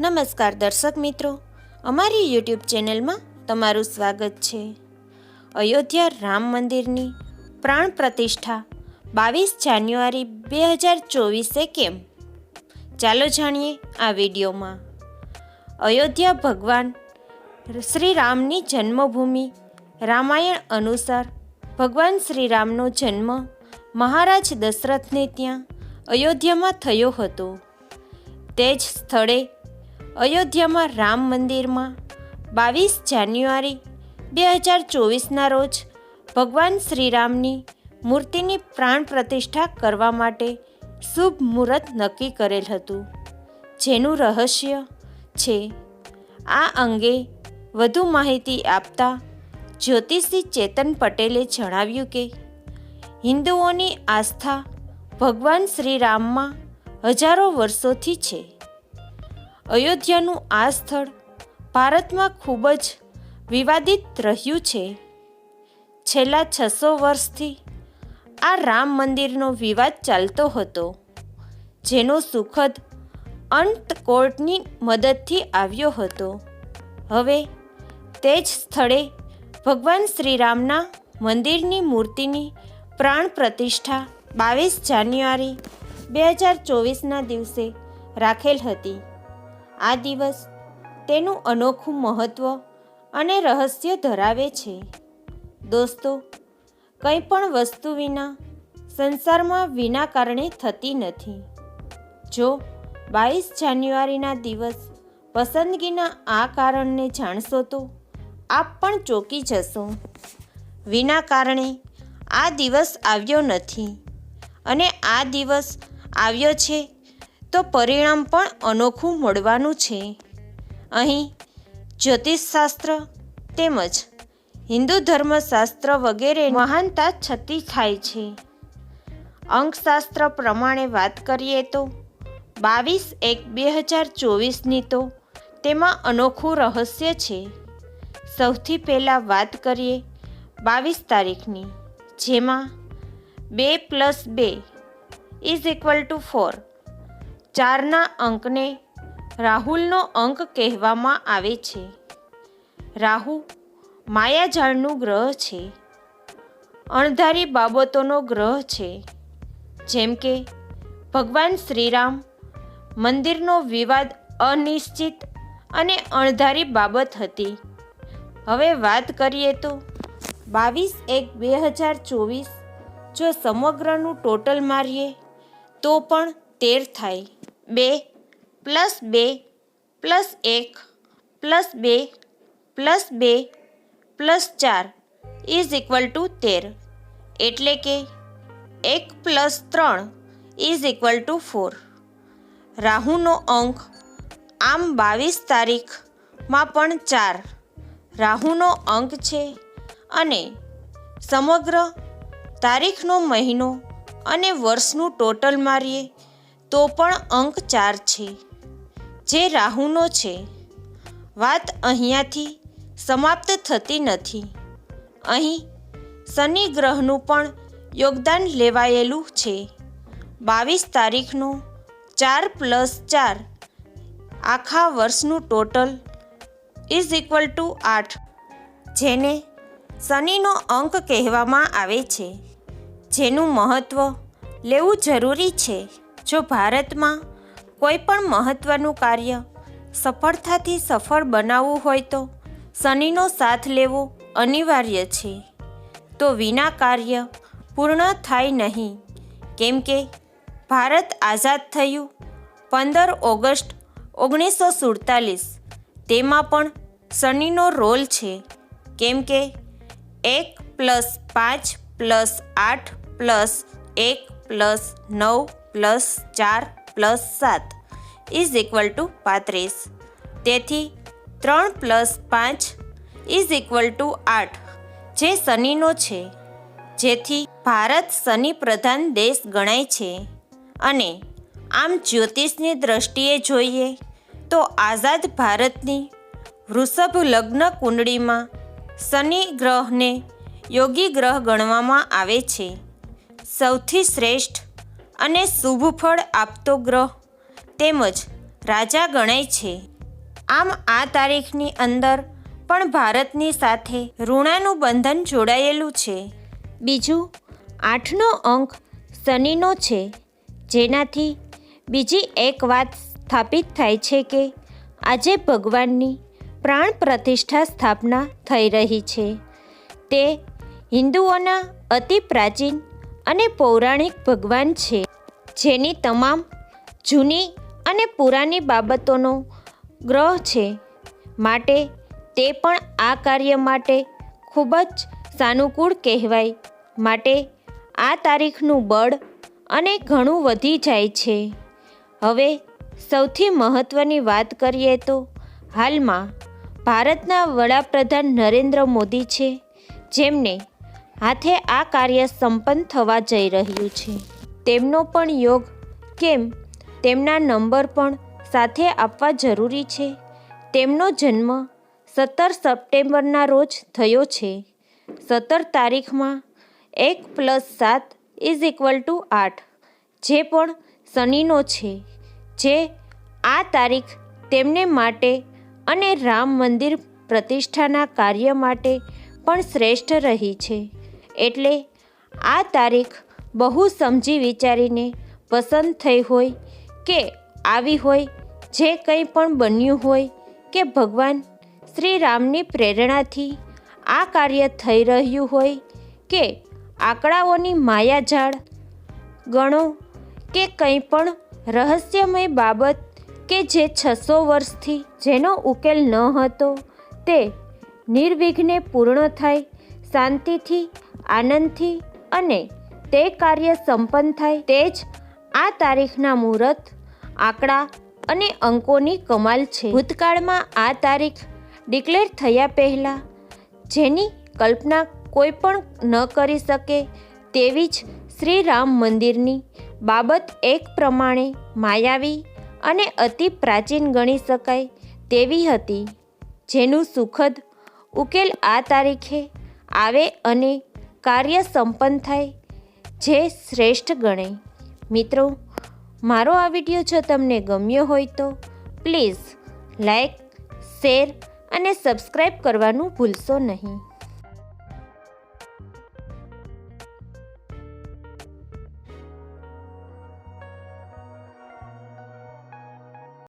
નમસ્કાર દર્શક મિત્રો. અમારી યુટ્યુબ ચેનલમાં તમારું સ્વાગત છે. અયોધ્યા રામ મંદિરની પ્રાણ પ્રતિષ્ઠા બાવીસ જાન્યુઆરી બે હજાર ચોવીસે કેમ? ચાલો જાણીએ આ વિડીયોમાં. અયોધ્યા ભગવાન શ્રી રામની જન્મભૂમિ રામાયણ અનુસાર ભગવાન શ્રી રામનો જન્મ મહારાજ દશરથને ત્યાં અયોધ્યામાં થયો હતો. તે જ સ્થળે અયોધ્યામાં રામ મંદિરમાં બાવીસ જાન્યુઆરી બે હજાર ચોવીસના રોજ ભગવાન શ્રીરામની મૂર્તિની પ્રાણ પ્રતિષ્ઠા કરવા માટે શુભ મુહૂર્ત નક્કી કરેલ હતું. જેનું રહસ્ય છે, આ અંગે વધુ માહિતી આપતા જ્યોતિષી ચેતન પટેલે જણાવ્યું કે, હિન્દુઓની આસ્થા ભગવાન શ્રીરામમાં હજારો વર્ષોથી છે. અયોધ્યાનું આ સ્થળ ભારતમાં ખૂબ જ વિવાદિત રહ્યું છે. છેલ્લા છસો વર્ષથી આ રામ મંદિરનો વિવાદ ચાલતો હતો, જેનો સુખદ અંત કોર્ટની મદદથી આવ્યો હતો. હવે તે જ સ્થળે ભગવાન શ્રીરામના મંદિરની મૂર્તિની પ્રાણ પ્રતિષ્ઠા બાવીસ જાન્યુઆરી બે હજાર ચોવીસના દિવસે રાખેલ હતી. આ દિવસ તેનું અનોખું મહત્ત્વ અને રહસ્ય ધરાવે છે. દોસ્તો, કંઈ પણ વસ્તુ વિના સંસારમાં વિના કારણે થતી નથી. જો બાવીસ જાન્યુઆરીના દિવસ પસંદગીના આ કારણને જાણશો તો આપ પણ ચોંકી જશો. વિના કારણે આ દિવસ આવ્યો નથી અને આ દિવસ આવ્યો છે તો પરિણામ પણ અનોખું મળવાનું છે. અહીં જ્યોતિષશાસ્ત્ર તેમજ હિન્દુ ધર્મશાસ્ત્ર વગેરે મહાનતા છતી થાય છે. અંકશાસ્ત્ર પ્રમાણે વાત કરીએ તો બાવીસ એક બે હજાર ચોવીસની તો તેમાં અનોખું રહસ્ય છે. સૌથી પહેલાં વાત કરીએ બાવીસ તારીખની, જેમાં બે પ્લસ બે ઇઝ ઇક્વલ ટુ ફોર. ચારના અંકને રાહુલનો અંક કહેવામાં આવે છે. રાહુ, માયાજાળનું ગ્રહ છે. અણધારી બાબતોનો ગ્રહ છે. જેમ કે, ભગવાન શ્રીરામ મંદિરનો વિવાદ અનિશ્ચિત અને અણધારી બાબત હતી. હવે વાત કરીએ તો બાવીસ એક બે હજાર ચોવીસ, જો સમગ્રનું ટોટલ મારીએ, તો પણ તેર થાય. બે પ્લસ બે પ્લસ એક પ્લસ બે પ્લસ બે પ્લસ ચાર ઇઝ ઇક્વલ ટુ તેર. એટલે કે એક પ્લસ ત્રણ ઇઝ ઇક્વલ ટુ ફોર. રાહુનો અંક આમ બાવીસ તારીખમાં પણ ચાર. રાહુનો અંક છે અને સમગ્ર તારીખનો મહિનો અને વર્ષનું ટોટલ મારીએ તો પણ અંક ચાર છે. જે રાહુનો છે. વાત અહીંયાથી સમાપ્ત થતી નથી. અહીં શનિ ગ્રહનું પણ યોગદાન લેવાયેલું છે. બાવીસ તારીખનો ચાર પ્લસ ચાર આખા વર્ષનું ટોટલ ઇઝ ઇક્વલ ટુ આઠ. જેને શનિનો અંક કહેવામાં આવે છે. જેનું મહત્ત્વ લેવું જરૂરી છે. જો ભારતમાં કોઈ પણ મહત્ત્વનું કાર્ય સફળતાથી સફળ બનાવવું હોય તો શનિનો સાથ લેવો અનિવાર્ય છે. તો વિના કાર્ય પૂર્ણ થાય નહીં. કેમ કે ભારત આઝાદ થયું પંદર ઓગસ્ટ ઓગણીસો સુડતાલીસ. તેમાં પણ શનિનો રોલ છે. કેમ કે એક પ્લસ પાંચ પ્લસ આઠ પ્લસ એક પ્લસ નવ પ્લસ ચાર પ્લસ સાત ઇઝ ઇક્વલ ટુ પાંત્રીસ. તેથી ત્રણ પ્લસ પાંચ ઇઝ ઇક્વલ ટુ આઠ. જે શનિનો છે, જેથી ભારત શનિ પ્રધાન દેશ ગણાય છે. અને આમ જ્યોતિષની દ્રષ્ટિએ જોઈએ, તો આઝાદ ભારતની વૃષભ લગ્ન કુંડળીમાં શનિ ગ્રહને યોગી ગ્રહ ગણવામાં આવે છે. સૌથી શ્રેષ્ઠ અને શુભ ફળ આપતો ગ્રહ. તેમજ રાજા ગણાય છે. આમ આ તારીખની અંદર પણ ભારતની સાથે ઋણાનું બંધન જોડાયેલું છે. બીજું, આઠનો અંક શનિનો છે. જેનાથી બીજી એક વાત સ્થાપિત થાય છે કે આજે ભગવાનની પ્રાણ પ્રતિષ્ઠા સ્થાપના થઈ રહી છે. તે હિન્દુઓના અતિ પ્રાચીન અને પૌરાણિક ભગવાન છે, જેની તમામ જૂની અને પુરાની બાબતોનો ગ્રહ છે. માટે તે પણ આ કાર્ય માટે ખૂબ જ સાનુકૂળ કહેવાય. માટે આ તારીખનું બળ અને ઘણું વધી જાય છે. હવે સૌથી મહત્ત્વની વાત કરીએ તો હાલમાં ભારતના વડાપ્રધાન નરેન્દ્ર મોદી છે, જેમને હાથે આ કાર્ય સંપન્ન થવા જઈ રહ્યું છે. તેમનો પણ યોગ કેમ? તેમના નંબર પણ સાથે આપવા જરૂરી છે. તેમનો જન્મ સત્તર સપ્ટેમ્બરના રોજ થયો છે. સત્તર તારીખમાં એક પ્લસ સાત ઇઝ ઇક્વલ ટુ આઠ, જે પણ શનિનો છે, જે આ તારીખ તેમને માટે અને રામ મંદિર પ્રતિષ્ઠાના કાર્ય માટે પણ શ્રેષ્ઠ રહી છે. એટલે આ તારીખ બહુ સમજી વિચારીને પસંદ થઈ હોય કે આવી હોય, જે કંઈ પણ બન્યું હોય કે ભગવાન શ્રી રામની પ્રેરણાથી આ કાર્ય થઈ રહ્યું હોય કે આંકડાઓની માયાજાળ ગણો કે કંઈ પણ રહસ્યમય બાબત કે જે છસો વર્ષથી જેનો ઉકેલ ન હતો, તે નિર્વિઘ્ને પૂર્ણ થાય, શાંતિથી આનંદથી અને તે કાર્ય સંપન્ન થાય તે જ આ તારીખના મુહૂર્ત, આંકડા અને અંકોની કમાલ છે. ભૂતકાળમાં આ તારીખ ડિક્લેર થયા પહેલાં જેની કલ્પના કોઈ પણ ન કરી શકે તેવી જ શ્રી રામ મંદિરની બાબત એક પ્રમાણે માયાવી અને અતિ પ્રાચીન ગણી શકાય તેવી હતી. જેનું સુખદ ઉકેલ આ તારીખે આવે અને કાર્ય સંપન્ન થાય, જે શ્રેષ્ઠ ગણાય. મિત્રો, મારો આ વીડિયો જો તમને ગમ્યો હોય તો પ્લીઝ લાઈક, શેર અને સબસ્ક્રાઈબ કરવાનું ભૂલશો નહીં.